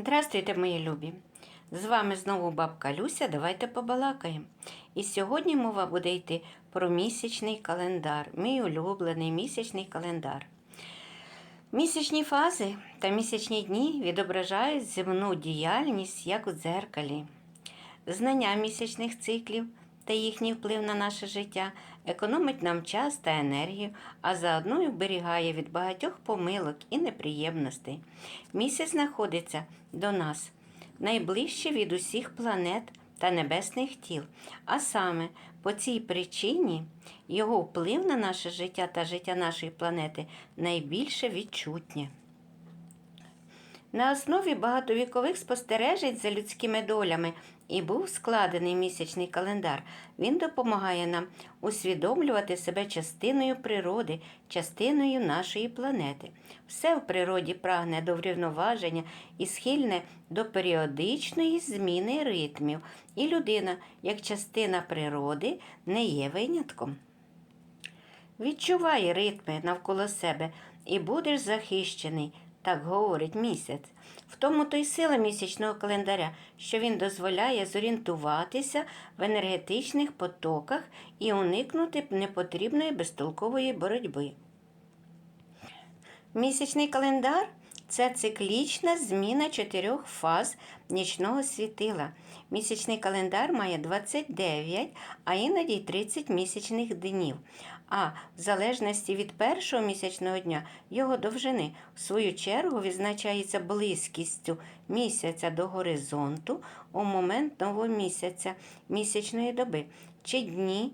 Здравствуйте, мої любі! З вами знову бабка Люся. Давайте побалакаємо. І сьогодні мова буде йти про місячний календар, мій улюблений місячний календар. Місячні фази та місячні дні відображають земну діяльність як у дзеркалі. Знання місячних циклів та їхній вплив на наше життя економить нам час та енергію, а заодно й вберігає від багатьох помилок і неприємностей. Місяць знаходиться до нас найближче від усіх планет та небесних тіл. А саме по цій причині його вплив на наше життя та життя нашої планети найбільше відчутнє. На основі багатовікових спостережень за людськими долями і був складений місячний календар. Він допомагає нам усвідомлювати себе частиною природи, частиною нашої планети. Все в природі прагне до врівноваження і схильне до періодичної зміни ритмів. І людина, як частина природи, не є винятком. Відчувай ритми навколо себе і будеш захищений, так говорить місяць. В тому то й сила місячного календаря, що він дозволяє зорієнтуватися в енергетичних потоках і уникнути непотрібної безтолкової боротьби. Місячний календар це циклічна зміна чотирьох фаз нічного світила. Місячний календар має 29, а іноді 30 місячних днів. А в залежності від першого місячного дня його довжини, в свою чергу, відзначається близькістю місяця до горизонту у момент нового місяця місячної доби чи дні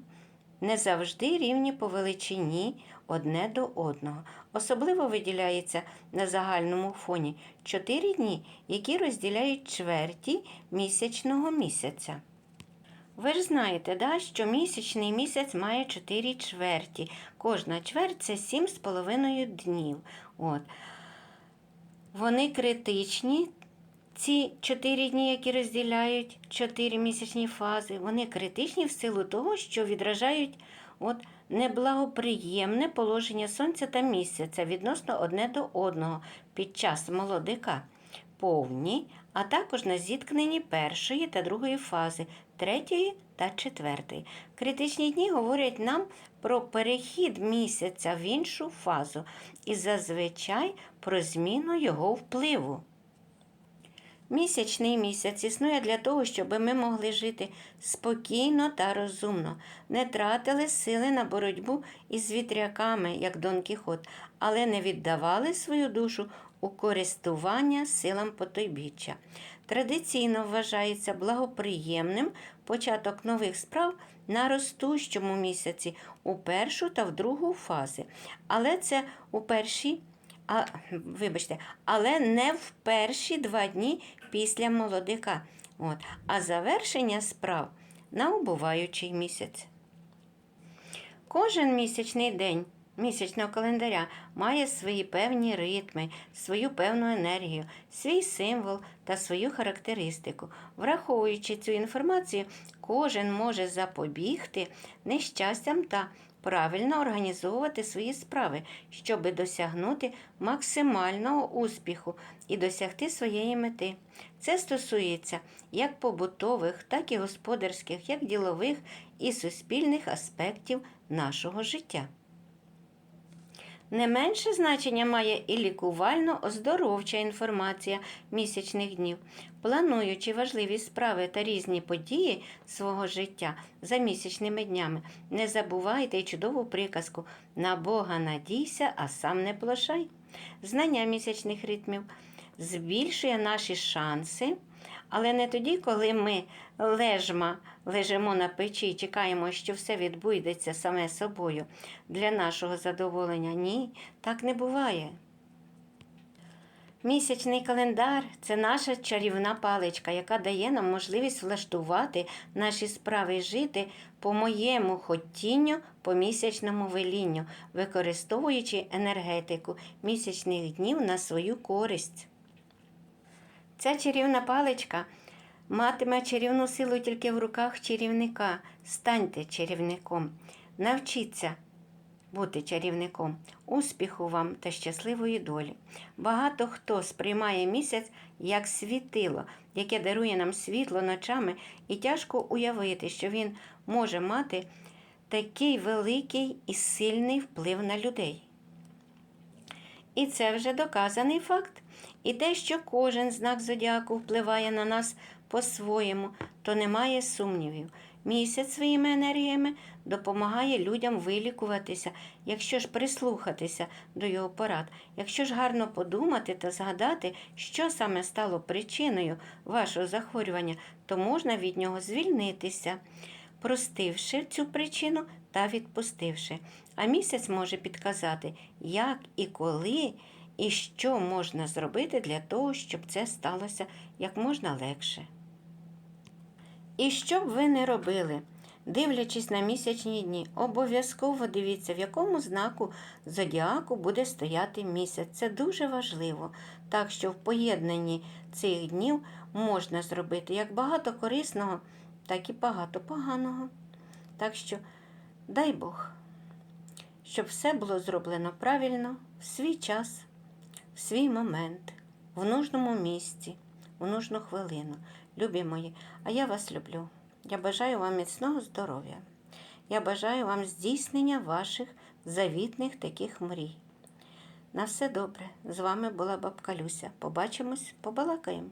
не завжди рівні по величині одне до одного. Особливо виділяється на загальному фоні чотири дні, які розділяють чверті місячного місяця. Ви ж знаєте, да, що місячний місяць має 4 чверті. Кожна чверть це 7,5 днів. От. Вони критичні. Ці 4 дні, які розділяють 4 місячні фази, вони критичні в силу того, що відражають от, неблагоприємне положення сонця та місяця відносно одне до одного під час молодика повні, а також на зіткненні першої та другої фази, третьої та четвертої. Критичні дні говорять нам про перехід місяця в іншу фазу і зазвичай про зміну його впливу. Місячний місяць існує для того, щоб ми могли жити спокійно та розумно, не тратили сили на боротьбу із вітряками, як Дон Кіхот, але не віддавали свою душу у користування силам потойбіччя. Традиційно вважається благоприємним початок нових справ на ростущому місяці у першу та в другу фази. Але це у першій а, вибачте, але не в перші два дні після молодика. От, А завершення справ на убуваючий місяць. Кожен місячний день місячного календаря має свої певні ритми, свою певну енергію, свій символ та свою характеристику. Враховуючи цю інформацію, кожен може запобігти нещастям та правильно організовувати свої справи, щоб досягнути максимального успіху і досягти своєї мети. Це стосується як побутових, так і господарських, як ділових і суспільних аспектів нашого життя. Не менше значення має і лікувально-оздоровча інформація місячних днів. Плануючи важливі справи та різні події свого життя за місячними днями, не забувайте й чудову приказку на Бога надійся, а сам не плашай. Знання місячних ритмів збільшує наші шанси. Але не тоді, коли ми лежма лежимо на печі і чекаємо, що все відбудеться саме собою для нашого задоволення. Ні, так не буває. Місячний календар це наша чарівна паличка, яка дає нам можливість влаштувати наші справи жити по моєму хотінню, по місячному велінню, використовуючи енергетику місячних днів на свою користь. Ця чарівна паличка матиме чарівну силу тільки в руках чарівника. Станьте чарівником. Навчіться бути чарівником. Успіху вам та щасливої долі. Багато хто сприймає місяць як світило, яке дарує нам світло ночами, і тяжко уявити, що він може мати такий великий і сильний вплив на людей. І це вже доказаний факт. І те, що кожен знак зодіаку впливає на нас по-своєму, то немає сумнівів. Місяць своїми енергіями допомагає людям вилікуватися, якщо ж прислухатися до його порад, якщо ж гарно подумати та згадати, що саме стало причиною вашого захворювання, то можна від нього звільнитися, простивши цю причину та відпустивши. А місяць може підказати, як і коли, і що можна зробити для того, щоб це сталося як можна легше. І що б ви не робили, дивлячись на місячні дні, обов'язково дивіться, в якому знаку зодіаку буде стояти місяць. Це дуже важливо. Так що в поєднанні цих днів можна зробити як багато корисного, так і багато поганого. Так що, дай Бог, щоб все було зроблено правильно, в свій час, свій момент, в нужному місці, в нужну хвилину. Любі мої, а я вас люблю. Я бажаю вам міцного здоров'я. Я бажаю вам здійснення ваших завітних таких мрій. На все добре. З вами була бабка Люся. Побачимось, побалакаємо.